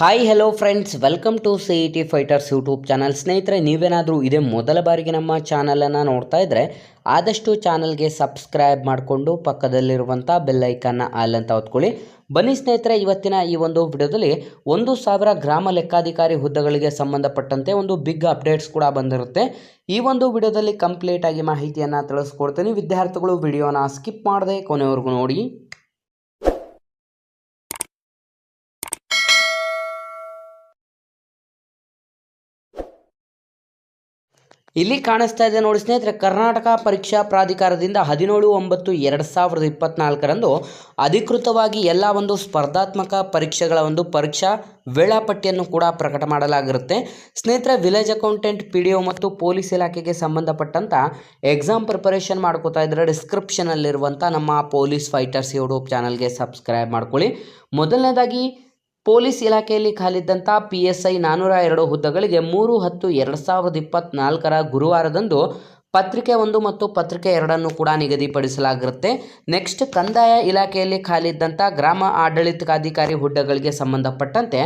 Hi hello friends welcome to C E T fighters YouTube channel ಸ್ನೇಹಿತರೆ, ನೀವೇನಾದರೂ ಇದೇ ಮೊದಲ ಬಾರಿಗೆ ನಮ್ಮ ಚಾನಲನ್ನು ನೋಡ್ತಾ ಇದ್ದರೆ ಆದಷ್ಟು ಚಾನಲ್ಗೆ ಸಬ್ಸ್ಕ್ರೈಬ್ ಮಾಡಿಕೊಂಡು ಪಕ್ಕದಲ್ಲಿರುವಂಥ ಬೆಲ್ಲೈಕನ್ನ ಆಲ್ ಅಂತ ಹೊತ್ಕೊಳ್ಳಿ. ಬನ್ನಿ ಸ್ನೇಹಿತರೆ, ಇವತ್ತಿನ ಈ ಒಂದು ವಿಡಿಯೋದಲ್ಲಿ ಒಂದು ಸಾವಿರ ಗ್ರಾಮ ಲೆಕ್ಕಾಧಿಕಾರಿ ಹುದ್ದೆಗಳಿಗೆ ಸಂಬಂಧಪಟ್ಟಂತೆ ಒಂದು ಬಿಗ್ ಅಪ್ಡೇಟ್ಸ್ ಕೂಡ ಬಂದಿರುತ್ತೆ. ಈ ಒಂದು ವಿಡಿಯೋದಲ್ಲಿ ಕಂಪ್ಲೀಟಾಗಿ ಮಾಹಿತಿಯನ್ನು ತಿಳಿಸ್ಕೊಡ್ತೀನಿ. ವಿದ್ಯಾರ್ಥಿಗಳು ವಿಡಿಯೋನ ಸ್ಕಿಪ್ ಮಾಡದೆ ಕೊನೆಯವರೆಗೂ ನೋಡಿ. ಇಲ್ಲಿ ಕಾಣಿಸ್ತಾ ಇದೆ ನೋಡಿ ಸ್ನೇಹಿತರೆ, ಕರ್ನಾಟಕ ಪರೀಕ್ಷಾ ಪ್ರಾಧಿಕಾರದಿಂದ ಹದಿನೇಳು ಒಂಬತ್ತು ಎರಡು ಸಾವಿರದ ಇಪ್ಪತ್ನಾಲ್ಕರಂದು ಅಧಿಕೃತವಾಗಿ ಎಲ್ಲ ಒಂದು ಸ್ಪರ್ಧಾತ್ಮಕ ಪರೀಕ್ಷೆಗಳ ಒಂದು ಪರೀಕ್ಷಾ ವೇಳಾಪಟ್ಟಿಯನ್ನು ಕೂಡ ಪ್ರಕಟ ಮಾಡಲಾಗಿರುತ್ತೆ. ಸ್ನೇಹಿತರೆ, village accountant, P D O ಮತ್ತು ಪೊಲೀಸ್ ಇಲಾಖೆಗೆ ಸಂಬಂಧಪಟ್ಟಂಥ ಎಕ್ಸಾಮ್ ಪ್ರಿಪರೇಷನ್ ಮಾಡ್ಕೋತಾ ಇದ್ದರೆ ಡಿಸ್ಕ್ರಿಪ್ಷನಲ್ಲಿರುವಂಥ ನಮ್ಮ ಪೊಲೀಸ್ ಫೈಟರ್ಸ್ ಯೂಟ್ಯೂಬ್ ಚಾನಲ್ಗೆ ಸಬ್ಸ್ಕ್ರೈಬ್ ಮಾಡ್ಕೊಳ್ಳಿ. ಮೊದಲನೇದಾಗಿ ಪೊಲೀಸ್ ಇಲಾಖೆಯಲ್ಲಿ ಖಾಲಿದ್ದಂಥ ಪಿ ಎಸ್ ಐ ನಾನ್ನೂರ ಎರಡು ಹುದ್ದೆಗಳಿಗೆ ಮೂರು ಹತ್ತು ಎರಡು ಸಾವಿರದ ಇಪ್ಪತ್ತ್ನಾಲ್ಕರ ಗುರುವಾರದಂದು ಪತ್ರಿಕೆ ಒಂದು ಮತ್ತು ಪತ್ರಿಕೆ ಎರಡನ್ನು ಕೂಡ ನಿಗದಿಪಡಿಸಲಾಗಿರುತ್ತೆ. ನೆಕ್ಸ್ಟ್ ಕಂದಾಯ ಇಲಾಖೆಯಲ್ಲಿ ಖಾಲಿದ್ದಂಥ ಗ್ರಾಮ ಆಡಳಿತಾಧಿಕಾರಿ ಹುದ್ದೆಗಳಿಗೆ ಸಂಬಂಧಪಟ್ಟಂತೆ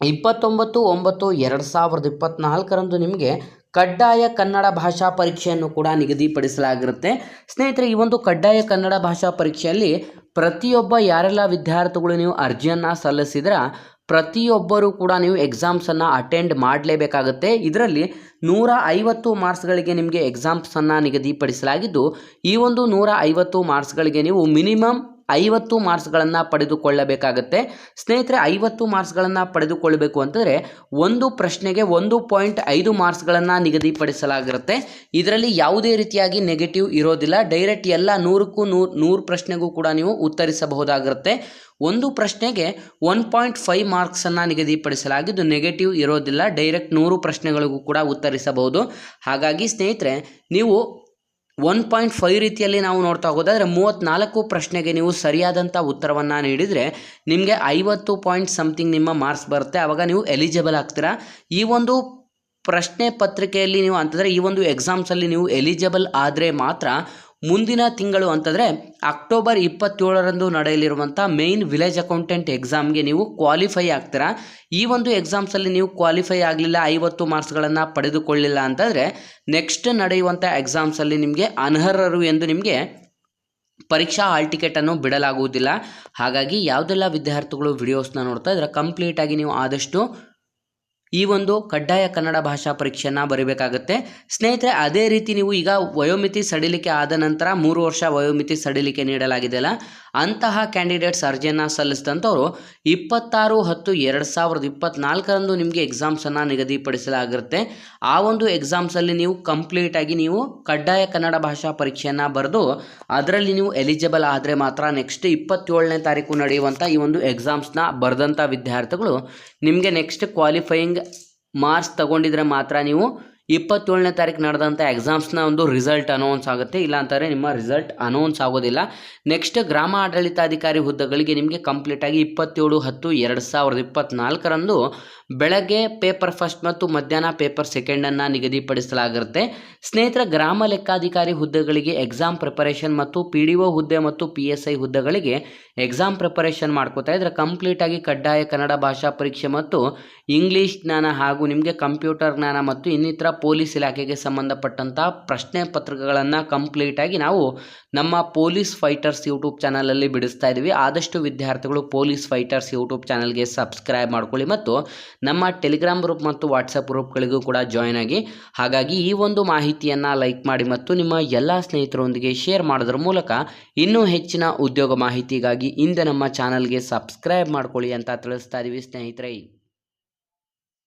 ಇಪ್ಪತ್ತೊಂಬತ್ತು ಒಂಬತ್ತು ಎರಡು ಸಾವಿರದ ಇಪ್ಪತ್ತ್ನಾಲ್ಕರಂದು ನಿಮಗೆ ಕಡ್ಡಾಯ ಕನ್ನಡ ಭಾಷಾ ಪರೀಕ್ಷೆಯನ್ನು ಕೂಡ ನಿಗದಿಪಡಿಸಲಾಗಿರುತ್ತೆ. ಸ್ನೇಹಿತರೆ, ಈ ಒಂದು ಕಡ್ಡಾಯ ಕನ್ನಡ ಭಾಷಾ ಪರೀಕ್ಷೆಯಲ್ಲಿ ಪ್ರತಿಯೊಬ್ಬ ಯಾರೆಲ್ಲ ವಿದ್ಯಾರ್ಥಿಗಳು ನೀವು ಅರ್ಜಿಯನ್ನು ಸಲ್ಲಿಸಿದ್ರೆ, ಪ್ರತಿಯೊಬ್ಬರೂ ಕೂಡ ನೀವು ಎಕ್ಸಾಮ್ಸನ್ನು ಅಟೆಂಡ್ ಮಾಡಲೇಬೇಕಾಗುತ್ತೆ. ಇದರಲ್ಲಿ ನೂರ ಐವತ್ತು ಮಾರ್ಕ್ಸ್ಗಳಿಗೆ ನಿಮಗೆ ಎಕ್ಸಾಮ್ಸನ್ನು ನಿಗದಿಪಡಿಸಲಾಗಿದ್ದು, ಈ ಒಂದು ನೂರ ಐವತ್ತು ಮಾರ್ಕ್ಸ್ಗಳಿಗೆ ನೀವು ಮಿನಿಮಮ್ ಐವತ್ತು ಮಾರ್ಕ್ಸ್ಗಳನ್ನು ಪಡೆದುಕೊಳ್ಳಬೇಕಾಗತ್ತೆ. ಸ್ನೇಹಿತರೆ, ಐವತ್ತು ಮಾರ್ಕ್ಸ್ಗಳನ್ನು ಪಡೆದುಕೊಳ್ಳಬೇಕು ಅಂತಂದರೆ ಒಂದು ಪ್ರಶ್ನೆಗೆ ಒಂದು ಪಾಯಿಂಟ್ ಐದು ಮಾರ್ಕ್ಸ್ಗಳನ್ನು ನಿಗದಿಪಡಿಸಲಾಗಿರುತ್ತೆ. ಇದರಲ್ಲಿ ಯಾವುದೇ ರೀತಿಯಾಗಿ ನೆಗೆಟಿವ್ ಇರೋದಿಲ್ಲ. ಡೈರೆಕ್ಟ್ ಎಲ್ಲ ನೂರಕ್ಕೂ ನೂರು ನೂರು ಪ್ರಶ್ನೆಗೂ ಕೂಡ ನೀವು ಉತ್ತರಿಸಬಹುದಾಗಿರುತ್ತೆ. ಒಂದು ಪ್ರಶ್ನೆಗೆ ಒನ್ ಪಾಯಿಂಟ್ ಫೈವ್ ಮಾರ್ಕ್ಸನ್ನು ನಿಗದಿಪಡಿಸಲಾಗಿದ್ದು ನೆಗೆಟಿವ್ ಇರೋದಿಲ್ಲ. ಡೈರೆಕ್ಟ್ ನೂರು ಪ್ರಶ್ನೆಗಳಿಗೂ ಕೂಡ ಉತ್ತರಿಸಬಹುದು. ಹಾಗಾಗಿ ಸ್ನೇಹಿತರೆ, ನೀವು ಒನ್ ಪಾಯಿಂಟ್ ಫೈವ್ ರೀತಿಯಲ್ಲಿ ನಾವು ನೋಡ್ತಾ ಹೋಗೋದಾದರೆ ಮೂವತ್ತ್ನಾಲ್ಕು ಪ್ರಶ್ನೆಗೆ ನೀವು ಸರಿಯಾದಂಥ ಉತ್ತರವನ್ನು ನೀಡಿದರೆ ನಿಮಗೆ ಐವತ್ತು ಪಾಯಿಂಟ್ ಸಮಥಿಂಗ್ ನಿಮ್ಮ ಮಾರ್ಕ್ಸ್ ಬರುತ್ತೆ. ಆವಾಗ ನೀವು ಎಲಿಜಿಬಲ್ ಆಗ್ತೀರಾ. ಈ ಒಂದು ಪ್ರಶ್ನೆ ಪತ್ರಿಕೆಯಲ್ಲಿ ನೀವು ಅಂತಂದರೆ ಈ ಒಂದು ಎಕ್ಸಾಮ್ಸಲ್ಲಿ ನೀವು ಎಲಿಜಿಬಲ್ ಆದರೆ ಮಾತ್ರ ಮುಂದಿನ ತಿಂಗಳು ಅಂತಂದರೆ ಅಕ್ಟೋಬರ್ ಇಪ್ಪತ್ತೇಳರಂದು ನಡೆಯಲಿರುವಂಥ ಮೇನ್ ವಿಲೇಜ್ ಅಕೌಂಟೆಂಟ್ ಎಕ್ಸಾಮ್ಗೆ ನೀವು ಕ್ವಾಲಿಫೈ ಆಗ್ತೀರಾ. ಈ ಒಂದು ಎಕ್ಸಾಮ್ಸಲ್ಲಿ ನೀವು ಕ್ವಾಲಿಫೈ ಆಗಲಿಲ್ಲ, ಐವತ್ತು ಮಾರ್ಕ್ಸ್ಗಳನ್ನು ಪಡೆದುಕೊಳ್ಳಿಲ್ಲ ಅಂತಂದರೆ ನೆಕ್ಸ್ಟ್ ನಡೆಯುವಂಥ ಎಕ್ಸಾಮ್ಸಲ್ಲಿ ನಿಮಗೆ ಅನರ್ಹರು ಎಂದು ನಿಮಗೆ ಪರೀಕ್ಷಾ ಹಾಲ್ ಟಿಕೆಟನ್ನು ಬಿಡಲಾಗುವುದಿಲ್ಲ. ಹಾಗಾಗಿ ಯಾವುದೆಲ್ಲ ವಿದ್ಯಾರ್ಥಿಗಳು ವಿಡಿಯೋಸ್ನ ನೋಡ್ತಾ ಇದ್ರೆ ಕಂಪ್ಲೀಟಾಗಿ ನೀವು ಆದಷ್ಟು ಈ ಒಂದು ಕಡ್ಡಾಯ ಕನ್ನಡ ಭಾಷಾ ಪರೀಕ್ಷೆಯನ್ನು ಬರೀಬೇಕಾಗುತ್ತೆ. ಸ್ನೇಹಿತರೆ, ಅದೇ ರೀತಿ ನೀವು ಈಗ ವಯೋಮಿತಿ ಸಡಿಲಿಕೆ ಆದ ನಂತರ ಮೂರು ವರ್ಷ ವಯೋಮಿತಿ ಸಡಿಲಿಕೆ ನೀಡಲಾಗಿದೆಯಲ್ಲ? ಅಂತಹ ಕ್ಯಾಂಡಿಡೇಟ್ಸ್ ಅರ್ಜಿಯನ್ನು ಸಲ್ಲಿಸಿದಂಥವರು ಇಪ್ಪತ್ತಾರು ಹತ್ತು ಎರಡು ಸಾವಿರದ ಇಪ್ಪತ್ತ್ನಾಲ್ಕರಂದು ನಿಮಗೆ ಎಕ್ಸಾಮ್ಸನ್ನು ನಿಗದಿಪಡಿಸಲಾಗಿರುತ್ತೆ. ಆ ಒಂದು ಎಕ್ಸಾಮ್ಸಲ್ಲಿ ನೀವು ಕಂಪ್ಲೀಟಾಗಿ ನೀವು ಕಡ್ಡಾಯ ಕನ್ನಡ ಭಾಷಾ ಪರೀಕ್ಷೆಯನ್ನು ಬರೆದು ಅದರಲ್ಲಿ ನೀವು ಎಲಿಜಿಬಲ್ ಆದರೆ ಮಾತ್ರ ನೆಕ್ಸ್ಟ್ ಇಪ್ಪತ್ತೇಳನೇ ತಾರೀಕು ನಡೆಯುವಂಥ ಈ ಒಂದು ಎಕ್ಸಾಮ್ಸ್ನ ಬರೆದಂಥ ವಿದ್ಯಾರ್ಥಿಗಳು ನಿಮಗೆ ನೆಕ್ಸ್ಟ್ ಕ್ವಾಲಿಫೈಯಿಂಗ್ ಮಾರ್ಕ್ಸ್ ತಗೊಂಡಿದ್ರೆ ಮಾತ್ರ ನೀವು ಇಪ್ಪತ್ತೇಳನೇ ತಾರೀಕು ನಡೆದಂಥ ಎಕ್ಸಾಮ್ಸ್ನ ಒಂದು ರಿಸಲ್ಟ್ ಅನೌನ್ಸ್ ಆಗುತ್ತೆ. ಇಲ್ಲ ಅಂತಂದರೆ ನಿಮ್ಮ ರಿಸಲ್ಟ್ ಅನೌನ್ಸ್ ಆಗೋದಿಲ್ಲ. ನೆಕ್ಸ್ಟ್ ಗ್ರಾಮ ಆಡಳಿತಾಧಿಕಾರಿ ಹುದ್ದೆಗಳಿಗೆ ನಿಮಗೆ ಕಂಪ್ಲೀಟಾಗಿ ಇಪ್ಪತ್ತೇಳು, ಹತ್ತು, ಎರಡು ಸಾವಿರದ ಇಪ್ಪತ್ತ್ನಾಲ್ಕರಂದು ಬೆಳಗ್ಗೆ ಪೇಪರ್ ಫಸ್ಟ್ ಮತ್ತು ಮಧ್ಯಾಹ್ನ ಪೇಪರ್ ಸೆಕೆಂಡನ್ನು ನಿಗದಿಪಡಿಸಲಾಗಿರುತ್ತೆ. ಸ್ನೇಹಿತರ, ಗ್ರಾಮ ಲೆಕ್ಕಾಧಿಕಾರಿ ಹುದ್ದೆಗಳಿಗೆ ಎಕ್ಸಾಮ್ ಪ್ರಿಪರೇಷನ್ ಮತ್ತು ಪಿ ಡಿ ಒ ಹುದ್ದೆ ಮತ್ತು ಪಿ ಎಸ್ ಐ ಹುದ್ದೆಗಳಿಗೆ ಎಕ್ಸಾಮ್ ಪ್ರಿಪರೇಷನ್ ಮಾಡ್ಕೋತಾ ಇದ್ರೆ ಕಂಪ್ಲೀಟಾಗಿ ಕಡ್ಡಾಯ ಕನ್ನಡ ಭಾಷಾ ಪರೀಕ್ಷೆ ಮತ್ತು ಇಂಗ್ಲೀಷ್ ಜ್ಞಾನ ಹಾಗೂ ನಿಮಗೆ ಕಂಪ್ಯೂಟರ್ ಜ್ಞಾನ ಮತ್ತು ಇನ್ನಿತರ ಪೊಲೀಸ್ ಇಲಾಖೆಗೆ ಸಂಬಂಧಪಟ್ಟಂಥ ಪ್ರಶ್ನೆ ಪತ್ರಿಕೆಗಳನ್ನು ಕಂಪ್ಲೀಟಾಗಿ ನಾವು ನಮ್ಮ ಪೊಲೀಸ್ ಫೈಟರ್ಸ್ ಯೂಟ್ಯೂಬ್ ಚಾನಲಲ್ಲಿ ಬಿಡಿಸ್ತಾ ಇದ್ದೀವಿ. ಆದಷ್ಟು ವಿದ್ಯಾರ್ಥಿಗಳು ಪೊಲೀಸ್ ಫೈಟರ್ಸ್ ಯೂಟ್ಯೂಬ್ ಚಾನಲ್ಗೆ ಸಬ್ಸ್ಕ್ರೈಬ್ ಮಾಡ್ಕೊಳ್ಳಿ ಮತ್ತು ನಮ್ಮ ಟೆಲಿಗ್ರಾಮ್ ಗ್ರೂಪ್ ಮತ್ತು ವಾಟ್ಸಪ್ ಗ್ರೂಪ್ಗಳಿಗೂ ಕೂಡ ಜಾಯ್ನ್ ಆಗಿ ಹಾಗಾಗಿ ಈ ಒಂದು ಮಾಹಿತಿಯನ್ನು ಲೈಕ್ ಮಾಡಿ ಮತ್ತು ನಿಮ್ಮ ಎಲ್ಲ ಸ್ನೇಹಿತರೊಂದಿಗೆ ಶೇರ್ ಮಾಡೋದ್ರ ಮೂಲಕ ಇನ್ನೂ ಹೆಚ್ಚಿನ ಉದ್ಯೋಗ ಮಾಹಿತಿಗಾಗಿ ಹಿಂದೆ ನಮ್ಮ ಚಾನಲ್ಗೆ ಸಬ್ಸ್ಕ್ರೈಬ್ ಮಾಡ್ಕೊಳ್ಳಿ ಅಂತ ತಿಳಿಸ್ತಾ ಇದ್ದೀವಿ ಸ್ನೇಹಿತರೆ.